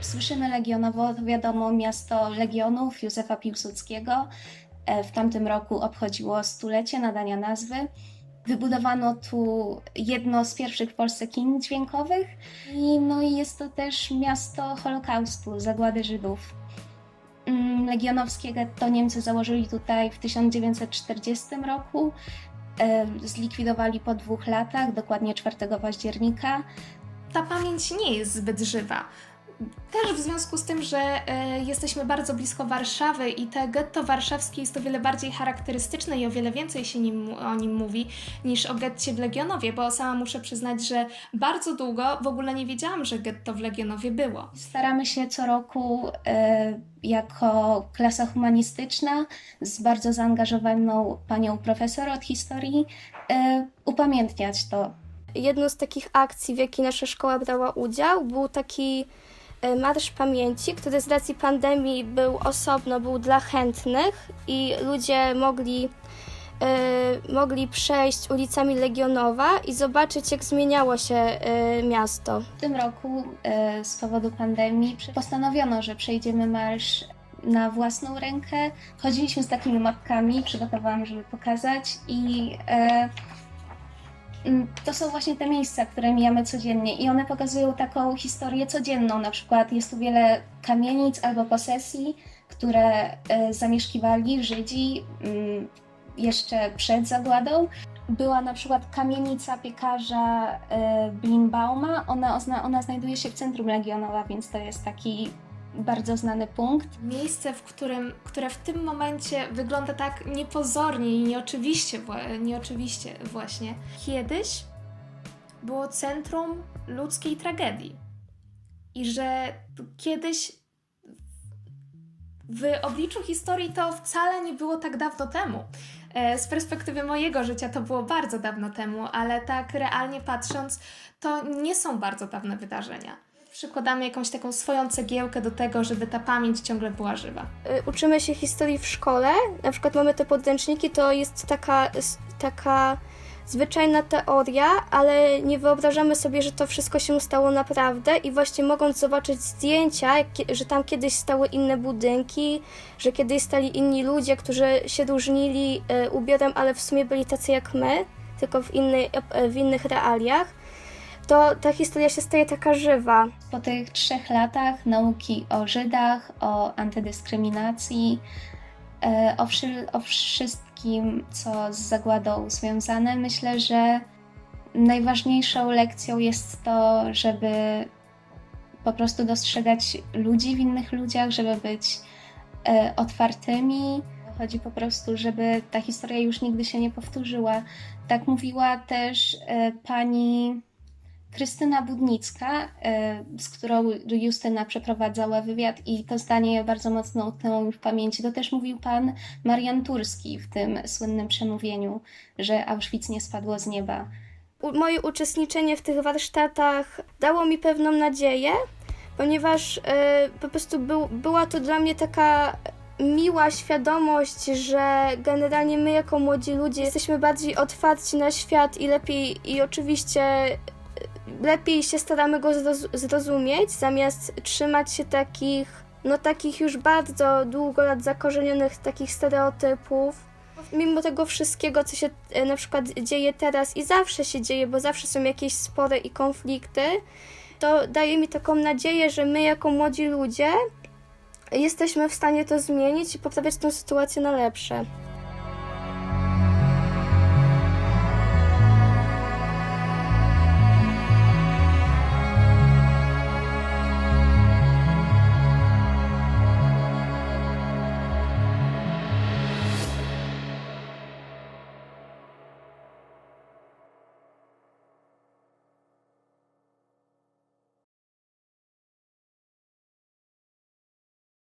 Słyszymy Legionowo, wiadomo miasto Legionów Józefa Piłsudskiego. E, W tamtym roku obchodziło stulecie nadania nazwy. Wybudowano tu jedno z pierwszych w Polsce kin dźwiękowych i no i jest to też miasto Holokaustu, zagłady Żydów. Mm, Legionowskie getto Niemcy założyli tutaj w 1940 roku. E, Zlikwidowali po dwóch latach, dokładnie 4 października. ta pamięć nie jest zbyt żywa. Też w związku z tym, że e, jesteśmy bardzo blisko Warszawy i te getto warszawskie jest o wiele bardziej charakterystyczne i o wiele więcej się nim, o nim mówi niż o getcie w Legionowie, bo sama muszę przyznać, że bardzo długo w ogóle nie wiedziałam, że getto w Legionowie było. Staramy się co roku e, jako klasa humanistyczna z bardzo zaangażowaną panią profesor od historii e, upamiętniać to. Jedną z takich akcji, w jakiej nasza szkoła brała udział, był taki Marsz Pamięci, który z racji pandemii był osobno, był dla chętnych i ludzie mogli, e, mogli przejść ulicami Legionowa i zobaczyć, jak zmieniało się e, miasto. W tym roku e, z powodu pandemii postanowiono, że przejdziemy marsz na własną rękę. Chodziliśmy z takimi mapkami, przygotowałam, żeby pokazać i e, to są właśnie te miejsca, które mijamy codziennie i one pokazują taką historię codzienną. Na przykład jest tu wiele kamienic albo posesji, które e, zamieszkiwali Żydzi mm, jeszcze przed zagładą. Była na przykład kamienica piekarza e, Blimbauma. Ona, ona znajduje się w centrum Legionowa, więc to jest taki bardzo znany punkt. Miejsce, w którym, które w tym momencie wygląda tak niepozornie i nieoczywiście, nieoczywiście właśnie. Kiedyś było centrum ludzkiej tragedii. I że kiedyś w obliczu historii to wcale nie było tak dawno temu. E, Z perspektywy mojego życia to było bardzo dawno temu, ale tak realnie patrząc, to nie są bardzo dawne wydarzenia. Przykładamy jakąś taką swoją cegiełkę do tego, żeby ta pamięć ciągle była żywa. Y, uczymy się historii w szkole, na przykład mamy te podręczniki, to jest taka, taka zwyczajna teoria, ale nie wyobrażamy sobie, że to wszystko się stało naprawdę i właśnie mogąc zobaczyć zdjęcia, że tam kiedyś stały inne budynki, że kiedyś stali inni ludzie, którzy się różnili y, ubiorem, ale w sumie byli tacy jak my, tylko w, innej, ep- w innych realiach, to ta historia się staje taka żywa. Po tych trzech latach nauki o Żydach, o antydyskryminacji, e, o, wszy- o wszystkim, co z zagładą związane, myślę, że najważniejszą lekcją jest to, żeby po prostu dostrzegać ludzi w innych ludziach, żeby być e, otwartymi. Chodzi po prostu, żeby ta historia już nigdy się nie powtórzyła. Tak mówiła też e, pani Krystyna Budnicka, e, z którą Justyna przeprowadzała wywiad i to zdanie bardzo mocno utknęło mi w pamięci. To też mówił pan Marian Turski w tym słynnym przemówieniu, że Auschwitz nie spadło z nieba. Moje uczestniczenie w tych warsztatach dało mi pewną nadzieję, ponieważ e, po prostu był, była to dla mnie taka miła świadomość, że generalnie my jako młodzi ludzie jesteśmy bardziej otwarci na świat i lepiej i oczywiście lepiej się staramy go zroz- zrozumieć, zamiast trzymać się takich, no takich już bardzo długo lat zakorzenionych takich stereotypów mimo tego wszystkiego, co się e, na przykład dzieje teraz i zawsze się dzieje, bo zawsze są jakieś spory i konflikty, to daje mi taką nadzieję, że my jako młodzi ludzie jesteśmy w stanie to zmienić i poprawiać tę sytuację na lepsze.